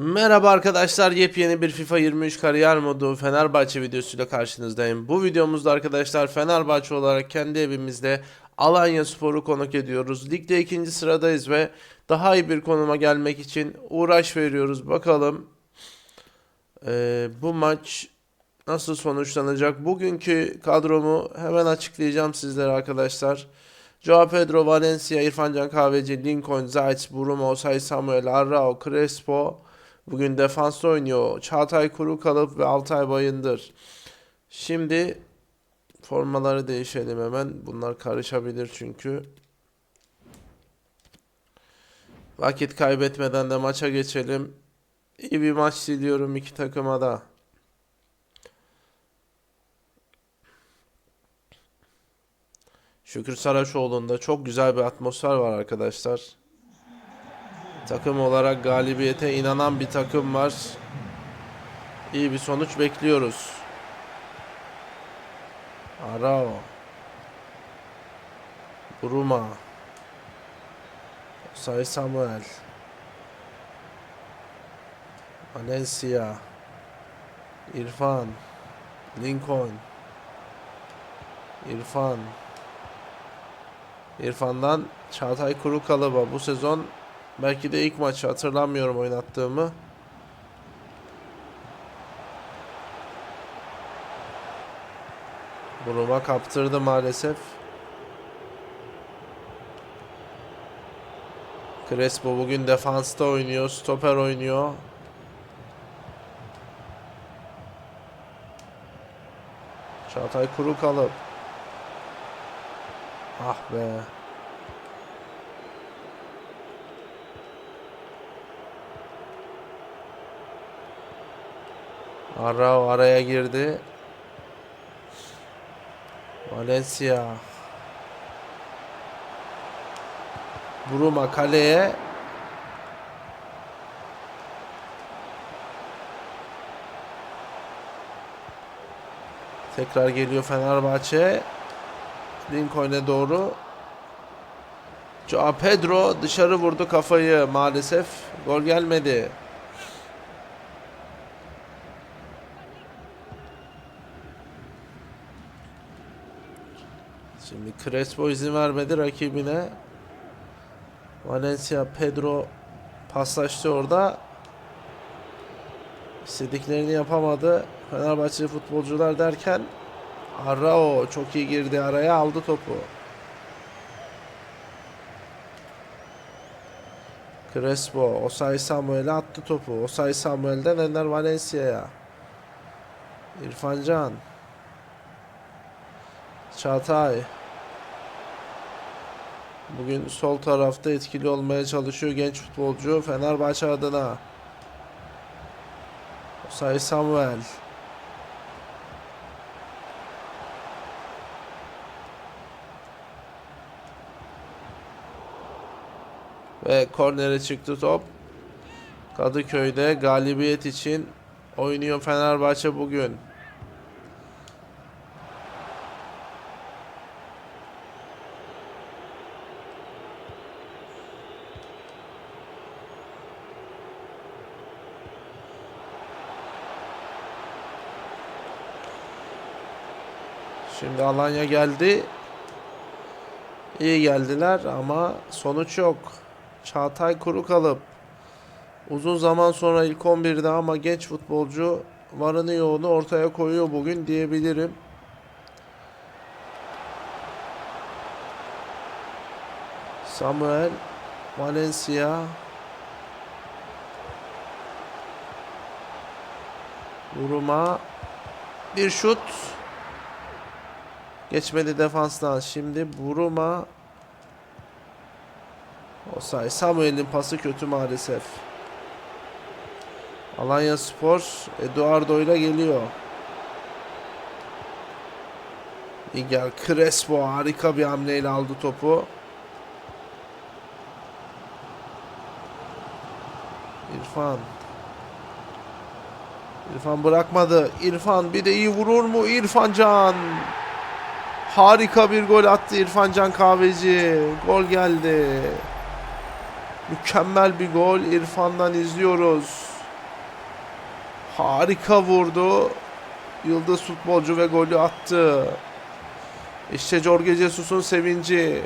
Merhaba arkadaşlar yepyeni bir FIFA 23 kariyer modu Fenerbahçe videosuyla karşınızdayım. Bu videomuzda arkadaşlar Fenerbahçe olarak kendi evimizde Alanya Spor'u konuk ediyoruz. Ligde ikinci sıradayız ve daha iyi bir konuma gelmek için uğraş veriyoruz. Bakalım eee, bu maç nasıl sonuçlanacak? Bugünkü kadromu hemen açıklayacağım sizlere arkadaşlar. Joao Pedro, Valencia, İrfan Can Kahveci, Lincoln, Zayt, Buruma, Osay Samuel, Arrao, Crespo, Bugün defansta oynuyor. Çağatay Kurukalıp ve Altay Bayındır. Şimdi formaları değişelim hemen. Bunlar karışabilir çünkü. Vakit kaybetmeden de maça geçelim. İyi bir maç diliyorum iki takıma da. Şükür Saraçoğlu'nda çok güzel bir atmosfer var arkadaşlar. Takım olarak galibiyete inanan bir takım var. İyi bir sonuç bekliyoruz. Arao. Buruma. Say Samuel. Valencia. İrfan. Lincoln. İrfan. İrfan'dan Çağatay Kurukalıba bu sezon Belki de ilk maçı hatırlamıyorum oynattığımı. Buruma kaptırdı maalesef. Crespo bugün defansta oynuyor, stoper oynuyor. Çağatay Kurukalı. Ah be. Arao araya girdi. Valencia. Buruma kaleye. Tekrar geliyor Fenerbahçe. Lincoln'e doğru. Joao Pedro dışarı vurdu kafayı maalesef. Gol gelmedi. Şimdi Crespo izin vermedi rakibine. Valencia Pedro paslaştı orada. İstediklerini yapamadı. Fenerbahçe futbolcular derken Arrao çok iyi girdi araya aldı topu. Crespo Osay Samuel'e attı topu. Osay Samuel'den Ender Valencia'ya. İrfan Can. Çağatay. Bugün sol tarafta etkili olmaya çalışıyor genç futbolcu Fenerbahçe adına. Osay Samuel. Ve kornere çıktı top. Kadıköy'de galibiyet için oynuyor Fenerbahçe bugün. Şimdi Alanya geldi. İyi geldiler ama sonuç yok. Çağatay Kurukalıp uzun zaman sonra ilk 11'de ama genç futbolcu varını yoğunu ortaya koyuyor bugün diyebilirim. Samuel Valencia Buruma bir şut Geçmedi defanstan. Şimdi Buruma. Osay Samuel'in pası kötü maalesef. Alanya Spor Eduardo ile geliyor. Miguel Crespo harika bir hamleyle aldı topu. İrfan. İrfan bırakmadı. İrfan bir de iyi vurur mu? İrfan Can. Harika bir gol attı İrfan Can Kahveci. Gol geldi. Mükemmel bir gol İrfan'dan izliyoruz. Harika vurdu. Yıldız futbolcu ve golü attı. İşte Jorge Jesus'un sevinci.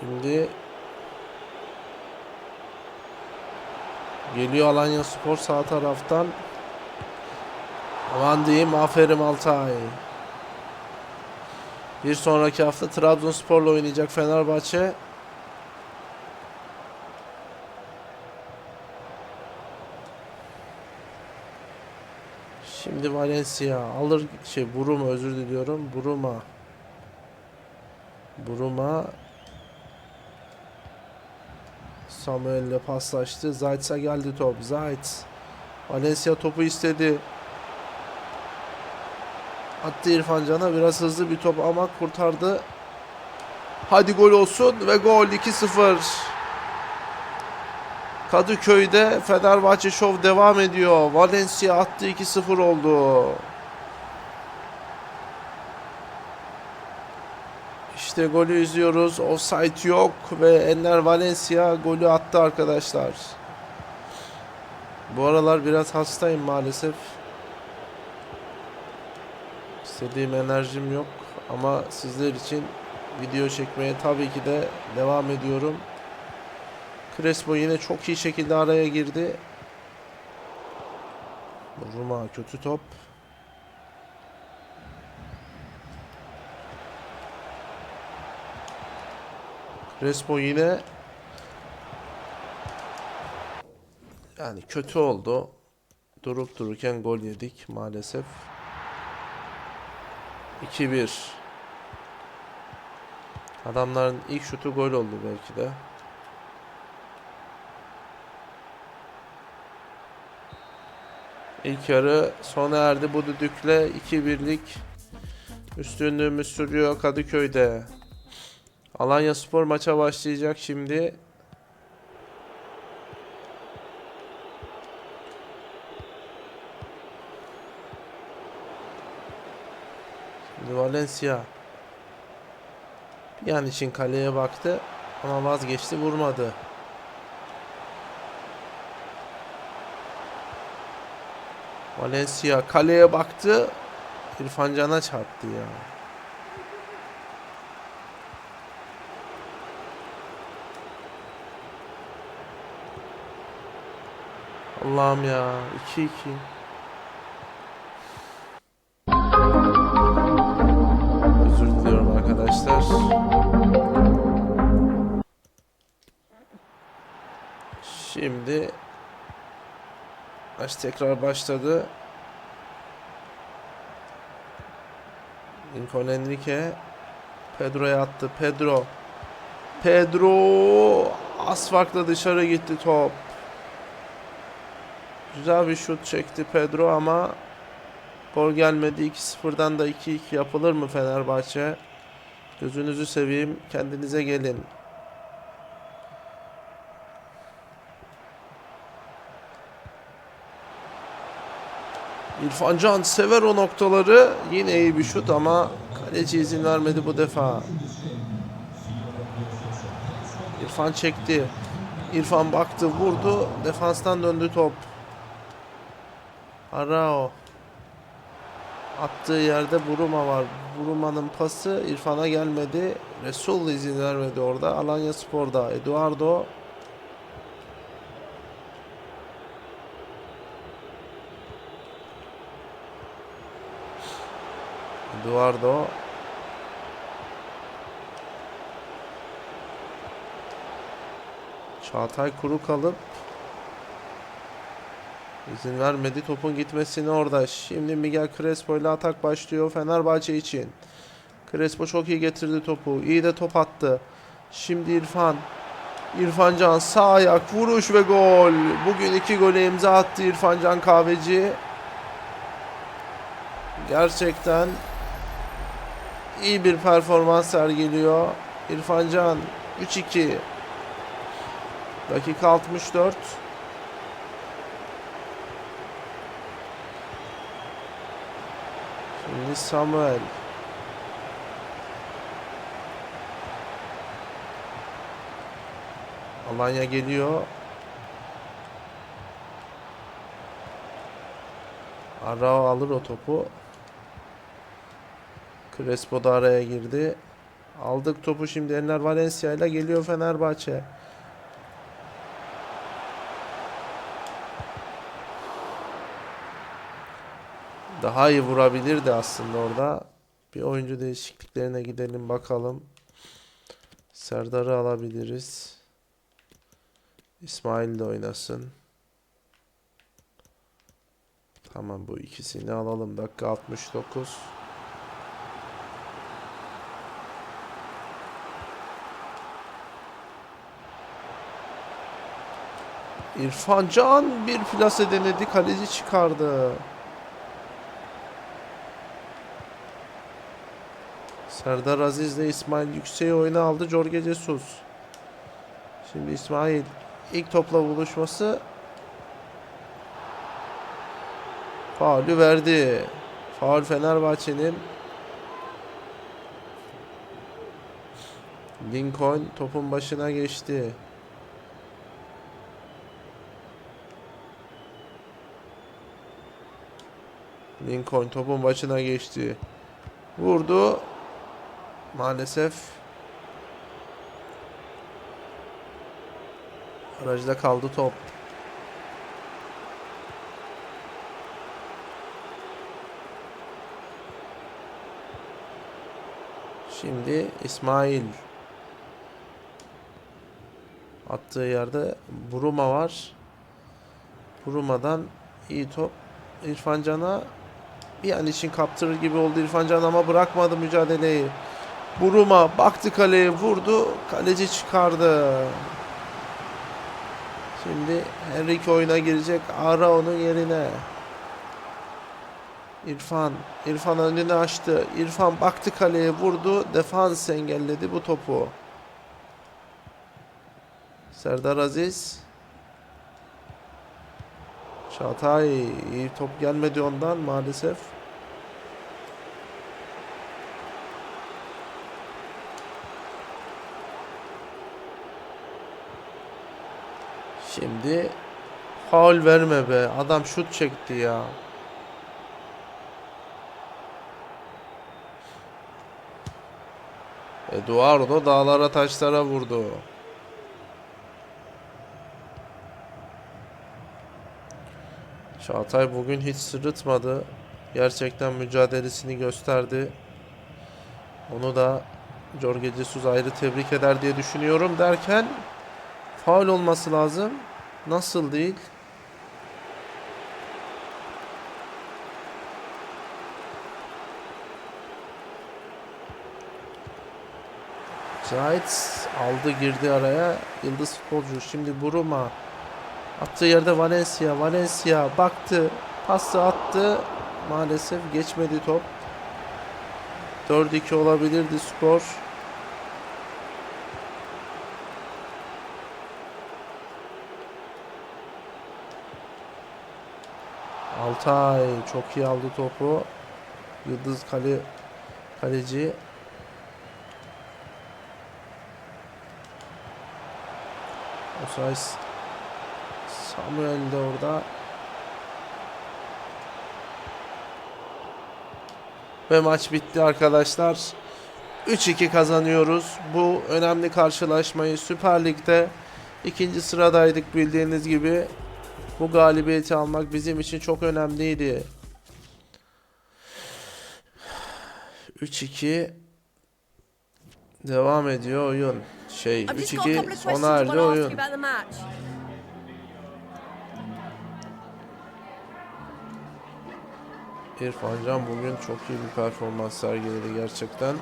Şimdi geliyor Alanya Spor sağ taraftan. Aman diyeyim aferin Altay. Bir sonraki hafta Trabzonspor'la oynayacak Fenerbahçe. Şimdi Valencia alır şey Buruma özür diliyorum. Buruma. Buruma Samuel'le paslaştı. Zayt'sa geldi top. Zayt. Valencia topu istedi. Attı İrfan Can'a. Biraz hızlı bir top ama kurtardı. Hadi gol olsun ve gol 2-0. Kadıköy'de Fenerbahçe şov devam ediyor. Valencia attı 2-0 oldu. İşte golü izliyoruz. Offside yok ve Enner Valencia golü attı arkadaşlar. Bu aralar biraz hastayım maalesef. İstediğim enerjim yok ama sizler için video çekmeye tabii ki de devam ediyorum. Crespo yine çok iyi şekilde araya girdi. Roma kötü top. Crespo yine yani kötü oldu. Durup dururken gol yedik maalesef. 2-1. Adamların ilk şutu gol oldu belki de. İlk yarı sona erdi bu düdükle 2-1'lik üstünlüğümüz sürüyor Kadıköy'de. Alanya Spor maça başlayacak şimdi. Şimdi Valencia bir an için kaleye baktı ama vazgeçti vurmadı. Valencia kaleye baktı. İrfan Can'a çarptı ya. Allah'ım ya. 2-2. Özür diliyorum arkadaşlar. Şimdi maç tekrar başladı. Lincoln Enrique Pedro'ya attı. Pedro. Pedro az farkla dışarı gitti top. Güzel bir şut çekti Pedro ama gol gelmedi. 2-0'dan da 2-2 yapılır mı Fenerbahçe? Gözünüzü seveyim. Kendinize gelin. İrfan Can sever o noktaları. Yine iyi bir şut ama kaleci izin vermedi bu defa. İrfan çekti. İrfan baktı, vurdu. Defanstan döndü top. Arao. Attığı yerde Buruma var. Buruma'nın pası İrfan'a gelmedi. Resul izin vermedi orada. Alanya Spor'da. Eduardo. Eduardo. Çağatay kuru kalıp izin vermedi topun gitmesine orada. Şimdi Miguel Crespo ile atak başlıyor Fenerbahçe için. Crespo çok iyi getirdi topu. İyi de top attı. Şimdi İrfan. İrfan Can sağ ayak vuruş ve gol. Bugün iki gole imza attı İrfan Can Kahveci. Gerçekten iyi bir performans sergiliyor. İrfan Can 3-2. Dakika 64. Samuel. Alanya geliyor. Arao alır o topu. Crespo da araya girdi. Aldık topu şimdi Enner Valencia ile geliyor Fenerbahçe. Daha iyi vurabilirdi aslında orada. Bir oyuncu değişikliklerine gidelim bakalım. Serdar'ı alabiliriz. İsmail de oynasın. Tamam bu ikisini alalım. Dakika 69. İrfan Can bir plase denedi. Kaleci çıkardı. Serdar Aziz ile İsmail Yüksek'i oyuna aldı. Jorge Jesus. Şimdi İsmail ilk topla buluşması faulü verdi. Faul Fenerbahçe'nin Lincoln topun başına geçti. Lincoln topun başına geçti. Vurdu. Maalesef Aracda kaldı top. Şimdi İsmail attığı yerde Buruma var. Buruma'dan iyi top. İrfan Can'a bir an için kaptırır gibi oldu İrfan Can ama bırakmadı mücadeleyi. Buruma baktı kaleye vurdu. Kaleci çıkardı. Şimdi Enrique oyuna girecek. Ara onun yerine. İrfan. İrfan önünü açtı. İrfan baktı kaleye vurdu. Defans engelledi bu topu. Serdar Aziz. Çağatay iyi top gelmedi ondan maalesef. Şimdi faul verme be. Adam şut çekti ya. Eduardo dağlara taşlara vurdu. Çağatay bugün hiç sırıtmadı. Gerçekten mücadelesini gösterdi. Onu da Jorge Jesus ayrı tebrik eder diye düşünüyorum derken faul olması lazım. Nasıl değil? Cahit aldı girdi araya. Yıldız futbolcu. Şimdi Buruma. Attığı yerde Valencia. Valencia baktı. Pası attı. Maalesef geçmedi top. 4-2 olabilirdi skor. Altay çok iyi aldı topu. Yıldız kale kaleci. Osay Samuel de orada. Ve maç bitti arkadaşlar. 3-2 kazanıyoruz. Bu önemli karşılaşmayı Süper Lig'de ikinci sıradaydık bildiğiniz gibi. Bu galibiyeti almak bizim için çok önemliydi. 3-2 devam ediyor oyun. Şey I've just got a couple 3-2 of questions I sona erdi oyun. İrfan Can bugün çok iyi bir performans sergiledi gerçekten.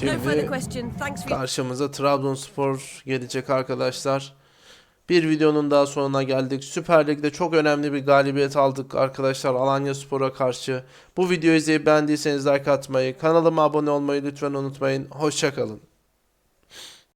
Şimdi karşımıza Trabzonspor gelecek arkadaşlar. Bir videonun daha sonuna geldik. Süper Lig'de çok önemli bir galibiyet aldık arkadaşlar Alanya Spor'a karşı. Bu videoyu izleyip beğendiyseniz like atmayı, kanalıma abone olmayı lütfen unutmayın. Hoşçakalın.